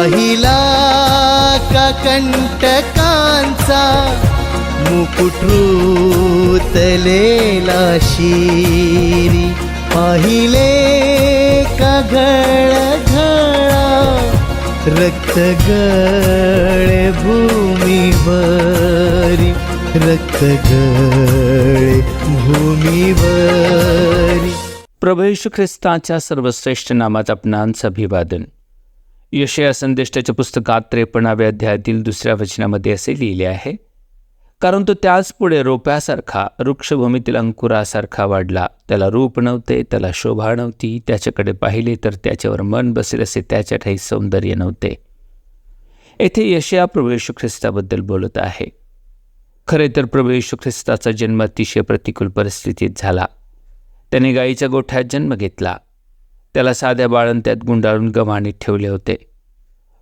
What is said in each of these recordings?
पाहिला का कंटकांचा मुकुटरूतलेला शिरी. पाहिले का घळ घळा रक्त गळे भूमीवरी. रक्त गळे भूमीवरी. प्रभू ख्रिस्ताच्या सर्वश्रेष्ठ नामात आपणांचं अभिवादन. यशया संदेष्टाच्या पुस्तकात त्रेपन्नाव्या अध्यायातील दुसऱ्या वचनामध्ये असे लिहिले आहे कारण तो त्याच पुढे रोप्यासारखा वृक्षभूमीतील अंकुरासारखा वाढला. त्याला रूप नव्हते त्याला शोभा नव्हती. त्याच्याकडे पाहिले तर त्याच्यावर मन बसेल असे त्याच्या ठाई सौंदर्य नव्हते. येथे यशया प्रभू येशू ख्रिस्ताबद्दल बोलत आहे. खरे तर प्रभू येशू ख्रिस्ताचा जन्म अतिशय प्रतिकूल परिस्थितीत झाला. त्याने गाईच्या गोठ्यात जन्म घेतला. त्याला साध्या बाळंत्यात गुंडाळून गव्हाणीत ठेवले होते.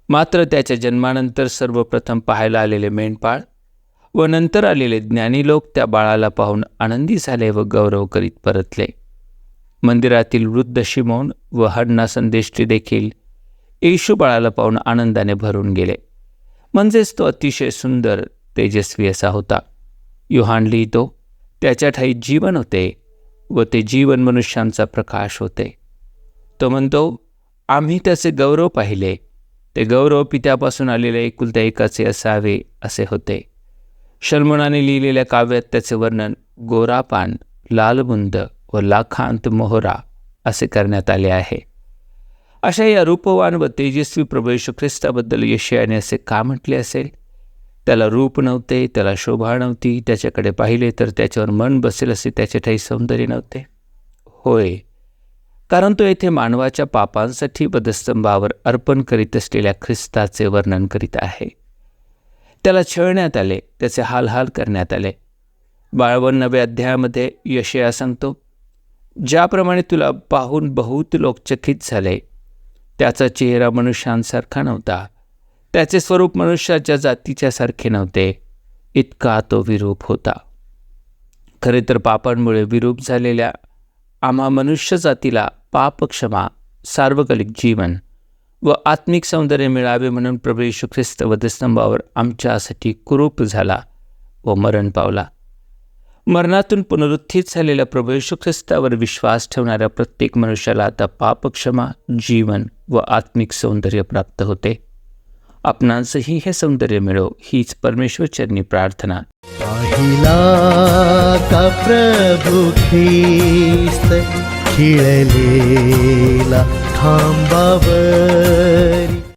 मात्र त्याच्या जन्मानंतर सर्वप्रथम पाहायला आलेले मेंढपाळ व नंतर आलेले ज्ञानी लोक त्या बाळाला पाहून आनंदी झाले व गौरव करीत परतले. मंदिरातील वृद्ध शिमोन व हडना संदेष्टी देखील येशू बाळाला पाहून आनंदाने भरून गेले. म्हणजेच तो अतिशय सुंदर तेजस्वी असा होता. युहान लिहितो त्याच्या ठाई जीवन होते व ते जीवन मनुष्यांचा प्रकाश होते. तो म्हणतो आम्ही त्याचे गौरव पाहिले. ते गौरव पित्यापासून आलेले एकुलत्या एकाचे असावे असे होते. शर्मणाने लिहिलेल्या काव्यात त्याचे वर्णन गोरापान लालबुंद व लाखांत मोहरा असे करण्यात आले आहे. अशा या रूपवान व तेजस्वी प्रभू येशू ख्रिस्ताबद्दल यशयाने असे का म्हटले असेल? त्याला रूप नव्हते त्याला शोभा नव्हती त्याच्याकडे पाहिले तर त्याच्यावर मन बसेल असे त्याचे ठाई सौंदर्य नव्हते. होय कारण तो येथे मानवाच्या पापांसाठी वधस्तंभावर अर्पण करीत असलेल्या ख्रिस्ताचे वर्णन करीत आहे. त्याला छळण्यात आले त्याचे हालहाल करण्यात आले. बाळवण नव्या अध्यायामध्ये यशया सांगतो ज्याप्रमाणे तुला पाहून बहुत लोक चकित झाले त्याचा चेहरा मनुष्यांसारखा नव्हता. त्याचे स्वरूप मनुष्याच्या जातीच्या सारखे नव्हते. इतका तो विरूप होता. खरे तर पापांमुळे विरूप झालेल्या आम्हा मनुष्य जातीला पापक्षमा सार्वकालिक जीवन व आत्मिक सौंदर्य मिळावे म्हणून प्रभू येशू ख्रिस्त वधस्तंभावर आमच्यासाठी कुरूप झाला व मरण पावला. मरणातून पुनरुत्थित झालेल्या प्रभू येशू ख्रिस्तावर विश्वास ठेवणाऱ्या प्रत्येक मनुष्याला आता पापक्षमा जीवन व आत्मिक सौंदर्य प्राप्त होते. आपणांचंही हे सौंदर्य मिळो हीच परमेश्वरचरणी प्रार्थना. खिळलेला खांबावरी